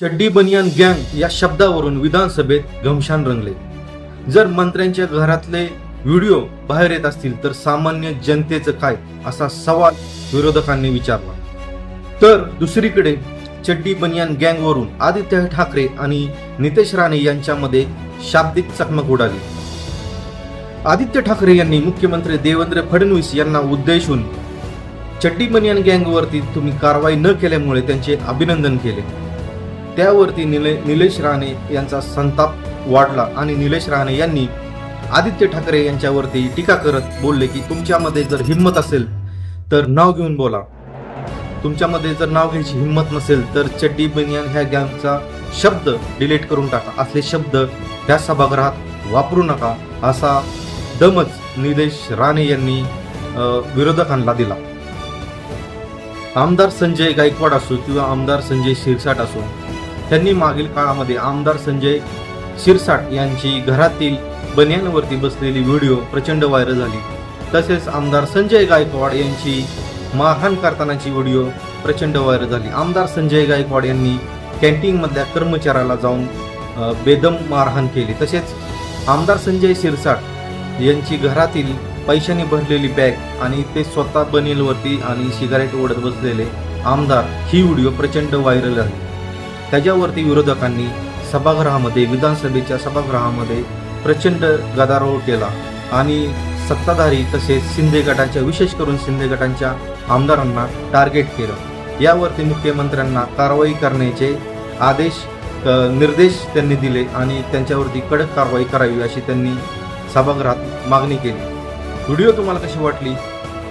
चड्डी बनियान गँग या शब्दावरून विधानसभेत घमशान रंगले. जर मंत्र्यांच्या घरातले व्हिडिओ बाहेर येत असतील तर सामान्य जनतेचं काय असा सवाल विरोधकांनी विचारला. तर दुसरीकडे चड्डी बनियान गँगवरून आदित्य ठाकरे आणि नितेश राणे यांच्यामध्ये शाब्दिक चकमक उडाली. आदित्य ठाकरे यांनी मुख्यमंत्री देवेंद्र फडणवीस यांना उद्देशून चड्डी बनियान गँगवरती तुम्ही कारवाई न केल्यामुळे त्यांचे अभिनंदन केले. त्यावरती निले निलेश राणे यांचा संताप वाढला आणि निलेश राणे यांनी आदित्य ठाकरे यांच्यावरती टीका करत बोलले की तुमच्यामध्ये जर हिंमत असेल तर नाव घेऊन बोला. तुमच्यामध्ये जर नाव घ्यायची हिंमत नसेल तर चड्डी बनियान ह्या गॅंगचा शब्द डिलीट करून टाका. असले शब्द ह्या सभागृहात वापरू नका. असा दमच निलेश राणे यांनी विरोधकांना दिला. आमदार संजय गायकवाड असो किंवा आमदार संजय शिरसाट असो त्यांनी मागील काळामध्ये आमदार संजय शिरसाट यांची घरातील बनियानवरती बसलेली व्हिडिओ प्रचंड व्हायरल झाली. तसेच आमदार संजय गायकवाड यांची मारहाण करतानाची व्हिडिओ प्रचंड व्हायरल झाली. आमदार संजय गायकवाड यांनी कॅन्टीनमधल्या कर्मचाऱ्याला जाऊन बेदम मारहाण केली. तसेच आमदार संजय शिरसाट यांची घरातील पैशाने भरलेली बॅग आणि ते स्वतः बनेलवरती आणि सिगारेट ओढत बसलेले आमदार ही व्हिडिओ प्रचंड व्हायरल झाली. त्याच्यावरती विरोधकांनी सभागृहामध्ये विधानसभेच्या सभागृहामध्ये प्रचंड गदारोळ केला. आणि सत्ताधारी तसेच शिंदे गटाच्या विशेष करून शिंदे गटांच्या आमदारांना टार्गेट केलं. यावरती मुख्यमंत्र्यांना कारवाई करण्याचे आदेश निर्देश त्यांनी दिले आणि त्यांच्यावरती कडक कारवाई करावी अशी त्यांनी सभागृहात मागणी केली. व्हिडिओ तुम्हाला कशी वाटली?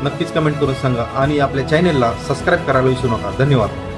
नक्कीच कमेंट करून सांगा आणि आपल्या चॅनेलला सबस्क्राईब करायला विसरू नका. धन्यवाद.